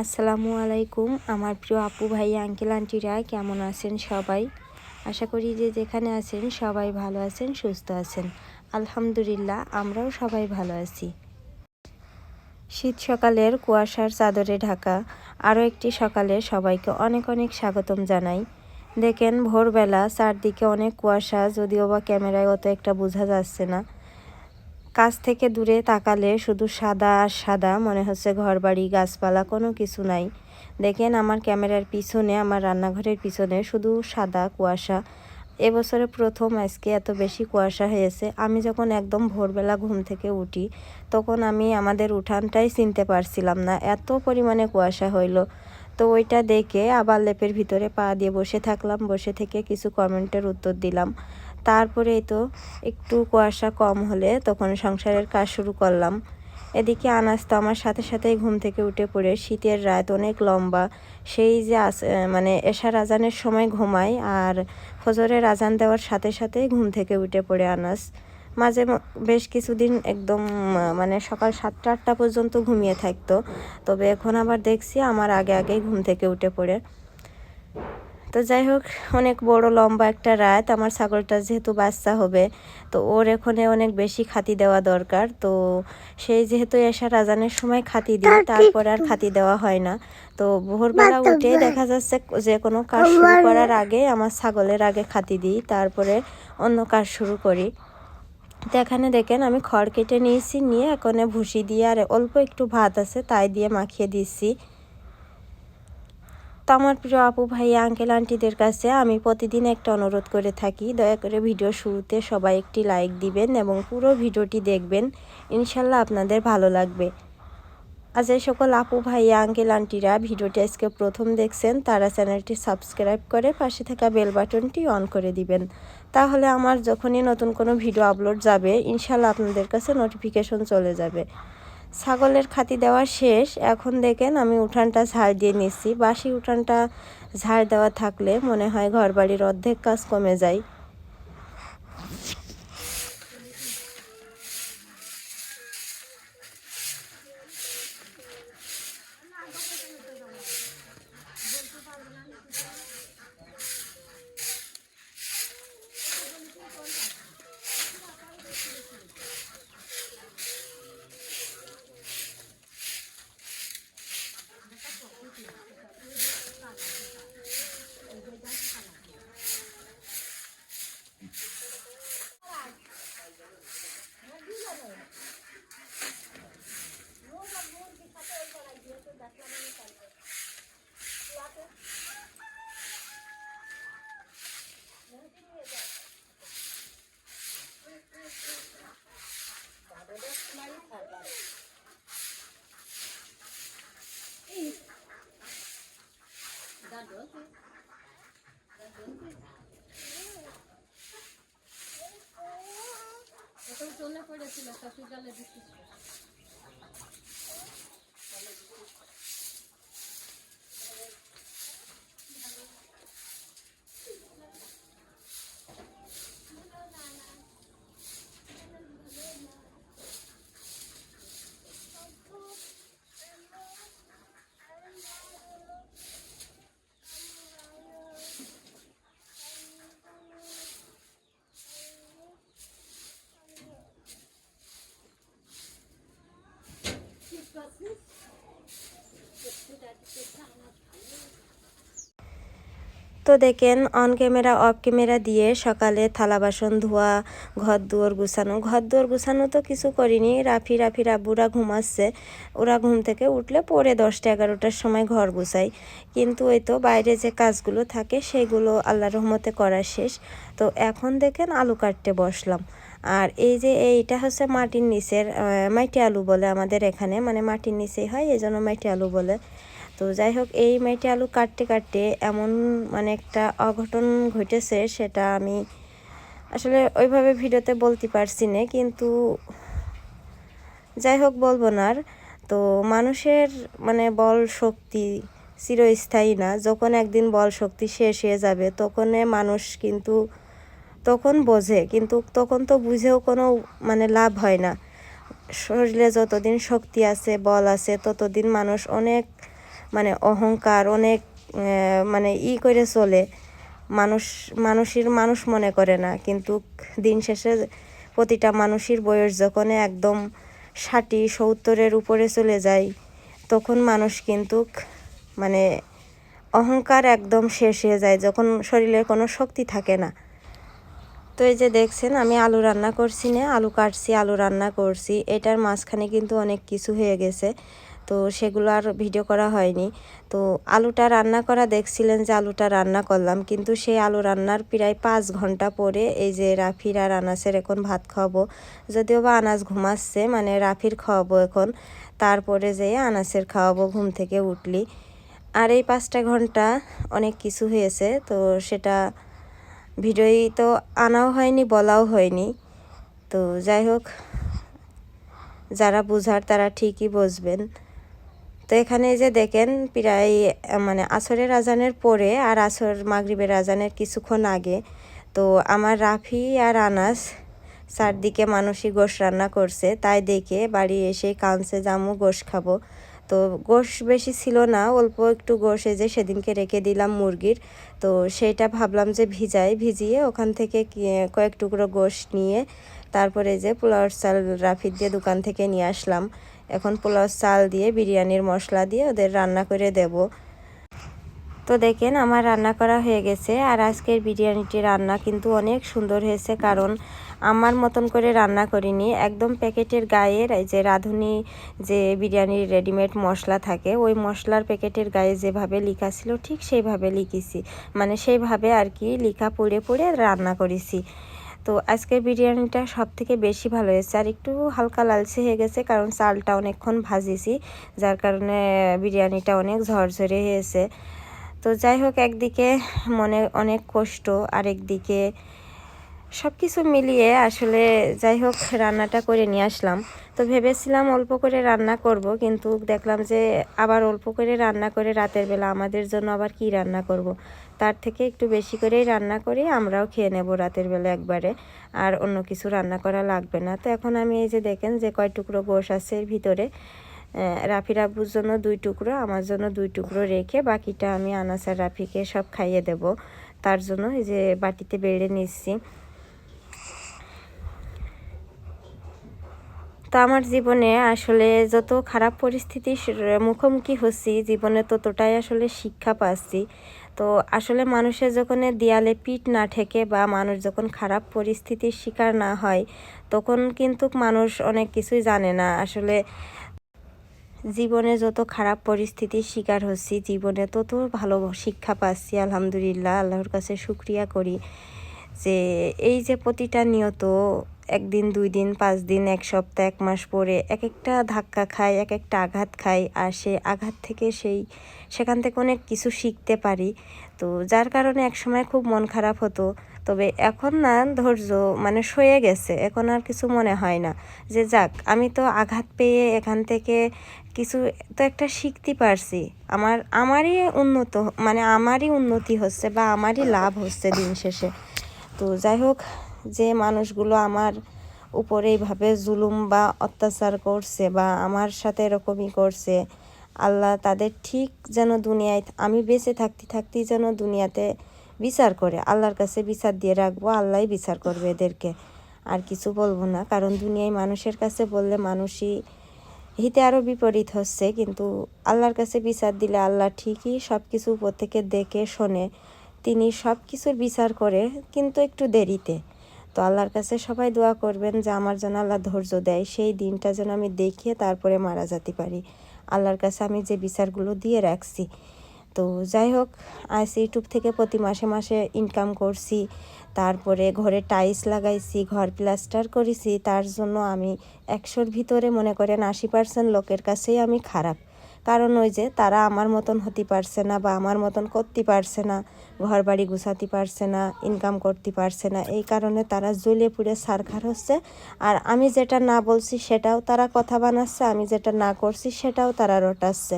আসসালামু আলাইকুম, আমার প্রিয় আপু ভাই, আঙ্কেল, আন্টিরা, কেমন আছেন সবাই? আশা করি যে যেখানে আছেন সবাই ভালো আছেন, সুস্থ আছেন। আলহামদুলিল্লাহ, আমরাও সবাই ভালো আছি। শীত সকালের কুয়াশার চাদরে ঢাকা, আরও একটি সকালে সবাইকে অনেক অনেক স্বাগতম জানাই। দেখেন, ভোরবেলা চারদিকে অনেক কুয়াশা, যদিও বা ক্যামেরায় অত একটা বোঝা যাচ্ছে না। কাছ থেকে দূরে তাকালে শুধু সাদা আর সাদা মনে হচ্ছে ঘরবাড়ি, গাছপালা কোনো কিছু নাই। দেখেন আমার ক্যামেরার পিছনে, আমার রান্নাঘরের পিছনে শুধু সাদা কুয়াশা। এবছরে প্রথম, আজকে এত বেশি কুয়াশা হয়েছে। আমি যখন একদম ভোরবেলা ঘুম থেকে উঠি, তখন আমি আমাদের উঠানটাই চিনতে পারছিলাম না, এত পরিমাণে কুয়াশা হইল। তো ওইটা দেখে আবার লেপের ভিতরে পা দিয়ে বসে থাকলাম, বসে থেকে কিছু কমেন্টের উত্তর দিলাম। তারপরেই তো একটু কুয়াশা কম হলে তখন সংসারের কাজ শুরু করলাম। এদিকে আনাজ তো আমার সাথে সাথেই ঘুম থেকে উঠে পড়ে। শীতের রাত অনেক লম্বা। সেই যে মানে এশার আজানের সময় ঘুমায় আর ফজরের আজান দেওয়ার সাথে সাথেই ঘুম থেকে উঠে পড়ে আনাস। মাঝে বেশ কিছুদিন একদম মানে সকাল সাতটা আটটা পর্যন্ত ঘুমিয়ে থাকতো। তবে এখন আবার দেখছি আমার আগে আগেই ঘুম থেকে উঠে পড়ে। তো যাই হোক অনেক বড় লম্বা একটা রাত। আমার ছাগলটা যেহেতু বাচ্চা হবে তো ওর এখানে অনেক বেশি খাতি দেওয়া দরকার। তো সেই যেহেতু এসা রাজানের সময় খাতি দিই তারপর আর খাতি দেওয়া হয় না। তো ভোরবেলা উঠে দেখা যাচ্ছে যে কোনো কাজ শুরু করার আগে আমার ছাগলের আগে খাতি দিই তারপরে অন্য কাজ শুরু করি। তো এখানে দেখেন আমি খড় কেটে নিয়েছি নিয়ে এখানে ভুসি দিয়ে আর অল্প একটু ভাত আছে তাই দিয়ে মাখিয়ে দিচ্ছি। তো আমার প্রিয় আপু ভাই আঙ্কেল আন্টিদের কাছে আমি প্রতিদিন একটা অনুরোধ করে থাকি। দয়া করে ভিডিও শুরুতে সবাই একটি লাইক দিবেন এবং পুরো ভিডিওটি দেখবেন। ইনশাল্লাহ আপনাদের ভালো লাগবে। আজ এই সকল আপু ভাই আঙ্কেল আন্টিরা ভিডিওটি আজকে প্রথম দেখছেন, তারা চ্যানেলটি সাবস্ক্রাইব করে পাশে থাকা বেল বাটনটি অন করে দিবেন। তাহলে আমার যখনই নতুন কোনো ভিডিও আপলোড যাবে, ইনশাল্লাহ আপনাদের কাছে নোটিফিকেশন চলে যাবে। ছাগলের খাতি দেওয়া শেষ। এখন দেখেন আমি উঠানটা ঝাড় দিয়ে নিচ্ছি। বাসি উঠানটা ঝাড় দেওয়া থাকলে মনে হয় ঘরবাড়ির অর্ধেক কাজ কমে যায়। এখন চলে পড়েছিল শ্বশুর জলে দিচ্ছি তো দেখেন অন ক্যামেরা অফ ক্যামেরা দিয়ে সকালে থালা বাসন ধোয়া, ঘর দুয়ার গুছানো। ঘর দুয়ার গুছানো তো কিছু করিনি। রাফি রাফি রাবুরা ঘুমাচ্ছে। ওরা ঘুম থেকে উঠলে পরে দশটা, এগারোটার সময় ঘর গুছাই। কিন্তু ওই তো বাইরে যে কাজগুলো থাকে, সেগুলো আল্লাহ রহমতে করা শেষ। তো এখন দেখেন আলু কাটতে বসলাম। আর এই যে এইটা হচ্ছে মাটির নিচের মাইটি আলু বলে আমাদের এখানে মানে মাটির নিচেই হয় এই জন্য মাইটি আলু বলে। তো যাই হোক, এই মাইটি আলু কাটতে কাটতে এমন মানে একটা অঘটন ঘটেছে, সেটা আমি আসলে ওইভাবে ভিডিওতে বলতে পারছি না, কিন্তু যাই হোক বলব না আর। তো মানুষের মানে বল শক্তি চিরস্থায়ী না, যখন একদিন বল শক্তি শেষ হয়ে যাবে, তখন মানুষ কিন্তু তখন বোঝে, কিন্তু তখন তো বুঝেও কোনো মানে লাভ হয় না। শরীরে যতদিন শক্তি আছে, বল আছে, ততদিন মানুষ অনেক মানে অহংকার, অনেক মানে ই করে চলে। মানুষ, মানুষের মানুষ মনে করে না, কিন্তু দিন শেষে প্রতিটা মানুষের বয়স যখন একদম ষাটি, সত্তরের উপরে চলে যায়, তখন মানুষ কিন্তু মানে অহংকার একদম শেষ হয়ে যায়, যখন শরীরে কোনো শক্তি থাকে না। তো এই যে দেখছেন, আমি আলু রান্না করছি না, আলু কাটছি, আলু রান্না করছি। এটার মাঝখানে কিন্তু অনেক কিছু হয়ে গেছে, তো সেগুলো আর ভিডিও করা হয়নি। তো আলুটা রান্না করা, দেখছিলেন যে আলুটা রান্না করলাম, কিন্তু সেই আলু রান্নার প্রায় পাঁচ ঘণ্টা পরে এই যে রাফির আর আনাসের এখন ভাত খাওয়াবো। যদিও বা আনাস ঘুমাচ্ছে মানে রাফির খাওয়াবো এখন। তারপরে যেয়ে আনাসের খাওয়াবো, ঘুম থেকে উঠলি। আর এই পাঁচটা ঘণ্টা অনেক কিছু হয়েছে, তো সেটা ভিডিওই তো আনাও হয়নি, বলাও হয়নি। তো যাই হোক, যারা বুঝার তারা ঠিকই বুঝবেন। তো এখানে যে দেখেন, প্রায় মানে আসরের আজানের পরে আর আসর মাগরিবের আজানের কিছুক্ষণ আগে, তো আমার রাফি আর আনাস চারদিকে মানুষই গোশ রান্না করছে। তাই দেখে বাড়ি এসে কাঁদছে জামু গোশ খাব। তো গোশ বেশি ছিল না, অল্প একটু গোশ যে সেদিনকে রেখে দিলাম মুরগির। তো সেটা ভাবলাম যে ভিজাই, ভিজিয়ে ওখান থেকে কয়েক টুকরো গোশ নিয়ে তারপরে যে পোলাও চাল রাফির দিয়ে দোকান থেকে নিয়ে আসলাম। এখন পোলাও চাল দিয়ে, বিরিয়ানির মশলা দিয়ে ওদের রান্না করে দেব। তো দেখেন আমার রান্না করা হয়ে গেছে আর আজকের বিরিয়ানিটি রান্না কিন্তু অনেক সুন্দর হয়েছে কারণ আমার মতন করে রান্না করিনি। একদম প্যাকেটের গায়ের যে রাঁধুনি যে বিরিয়ানির রেডিমেড মশলা থাকে, ওই মশলার প্যাকেটের গায়ে যেভাবে লিখা ছিল ঠিক সেইভাবে লিখেছি। মানে সেইভাবে আর কি লিখা পড়ে পড়ে রান্না করেছি। তো আজকের বিরিয়ানিটা সব থেকে বেশি ভালো হয়েছে। আর একটু হালকা লালচে হয়ে গেছে কারণ চালটা অনেকক্ষণ ভাজিছি, যার কারণে বিরিয়ানিটা অনেক ঝরঝরে হয়েছে। তো যাই হোক, একদিকে মনে অনেক কষ্ট আর একদিকে সব কিছু মিলিয়ে আসলে যাই হোক, রান্নাটা করে নিয়ে আসলাম তো ভেবেছিলাম অল্প করে রান্না করব, কিন্তু দেখলাম যে আবার অল্প করে রান্না করে রাতের বেলা আমাদের জন্য আবার কি রান্না করব। তার থেকে একটু বেশি করেই রান্না করে, আমরাও খেয়ে নেব রাতের বেলা একবারে, আর অন্য কিছু রান্না করা লাগবে না তো এখন আমি এই যে দেখেন যে কয় টুকরো গোশ আছে এর ভিতরে রাফির আব্বুর জন্য দুই টুকরো, আমার জন্য দুই টুকরো রেখে বাকিটা আমি আনাস আর রাফিকে সব খাইয়ে দেব। তার জন্য এই যে বাটিতে বেড়ে নিচ্ছি। তো আমার জীবনে আসলে যত খারাপ পরিস্থিতির মুখোমুখি হচ্ছি, জীবনে ততটাই আসলে শিক্ষা পাচ্ছি। তো আসলে মানুষের যখন দেয়ালে পিঠ না ঠেকে বা মানুষ যখন খারাপ পরিস্থিতির শিকার না হয়, তখন কিন্তু মানুষ অনেক কিছুই জানে না। আসলে জীবনে যত খারাপ পরিস্থিতির শিকার হচ্ছি, জীবনে তত ভালো শিক্ষা পাচ্ছি, আলহামদুলিল্লাহ, আল্লাহর কাছে শুক্রিয়া করি যে এই যে প্রতিটা নিয়ত একদিন, দুই দিন, পাঁচ দিন, এক সপ্তাহ, এক মাস পরে এক একটা ধাক্কা খায় এক একটা আঘাত খায় আর সেই আঘাত থেকে সেই, সেখান থেকে অনেক কিছু শিখতে পারি। তো যার কারণে একসময় খুব মন খারাপ হতো। তবে এখন না, ধৈর্য মানে সয়ে গেছে। এখন আর কিছু মনে হয় না। যে যাক, আমি তো আঘাত পেয়ে এখান থেকে কিছু তো একটা শিখতে পারছি। আমার, আমারই উন্নত মানে আমারই উন্নতি হচ্ছে বা আমারই লাভ হচ্ছে দিন শেষে। তো যাই হোক যে মানুষগুলো আমার উপরে এইভাবে জুলুম বা অত্যাচার করছে বা আমার সাথে এরকমই করছে, আল্লাহ তাদের ঠিক যেন দুনিয়ায়, আমি বেঁচে থাকতে থাকতেই যেন দুনিয়াতে বিচার করে। আল্লাহর কাছে বিচার দিয়ে রাখব, আল্লাহই বিচার করবে এদেরকে। আর কিছু বলব না, কারণ দুনিয়ায় মানুষের কাছে বললে মানুষই হিতে আরও বিপরীত হচ্ছে, কিন্তু আল্লাহর কাছে বিচার দিলে আল্লাহ ঠিকই সব কিছু উপর থেকে দেখে, শোনে। তিনি সব কিছুর বিচার করে, কিন্তু একটু দেরিতে। তো আল্লাহর কাছে সবাই দোয়া করবেন যে আমার যেন আল্লাহ ধৈর্য দেয়, সেই দিনটা যেন আমি দেখিয়ে তারপরে মারা যেতে পারি। আল্লাহর কাছে আমি যে বিচারগুলো দিয়ে রাখছি। তো যাই হোক, আজ ইউটিউব থেকে প্রতি মাসে মাসে ইনকাম করছি, তারপরে ঘরে টাইলস লাগাইছি, ঘর প্লাস্টার করেছি, তার জন্য আমি একশোর ভিতরে মনে করেন আশি পার্সেন্ট লোকের কাছেই আমি খারাপ। কারণ ওই যে তারা আমার মতন হতে পারছে না বা আমার মতন করতে পারছে না ঘর বাড়ি গুছাতে পারছে না ইনকাম করতে পারছে না, এই কারণে তারা জ্বলে পুড়ে সারখার হচ্ছে। আর আমি যেটা না বলছি সেটাও তারা কথা বানাচ্ছে, আমি যেটা না করছি সেটাও তারা রটাচ্ছে।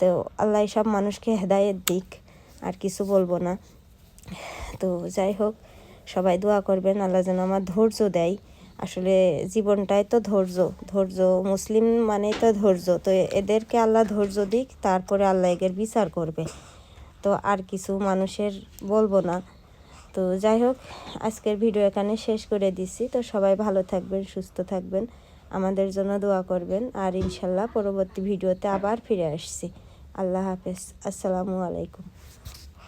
তো আল্লাহ সব মানুষকে হেদায়ের দিক, আর কিছু বলব না। তো যাই হোক, সবাই দোয়া করবেন, আল্লাহ যেন আমার ধৈর্য দেয়। আসলে জীবনটাই তো ধৈর্য ধৈর্য মুসলিম মানেই তো ধৈর্য। তো এদেরকে আল্লাহ ধৈর্য দিক, তারপরে আল্লাহ এদের বিচার করবে। তো আর কিছু মানুষের বলব না। তো যাই হোক, আজকের ভিডিও এখানে শেষ করে দিচ্ছি। তো সবাই ভালো থাকবেন, সুস্থ থাকবেন, আমাদের জন্য দোয়া করবেন। আর ইনশাল্লাহ পরবর্তী ভিডিওতে আবার ফিরে আসছি। আল্লাহ হাফেজ। আসসালামু আলাইকুম।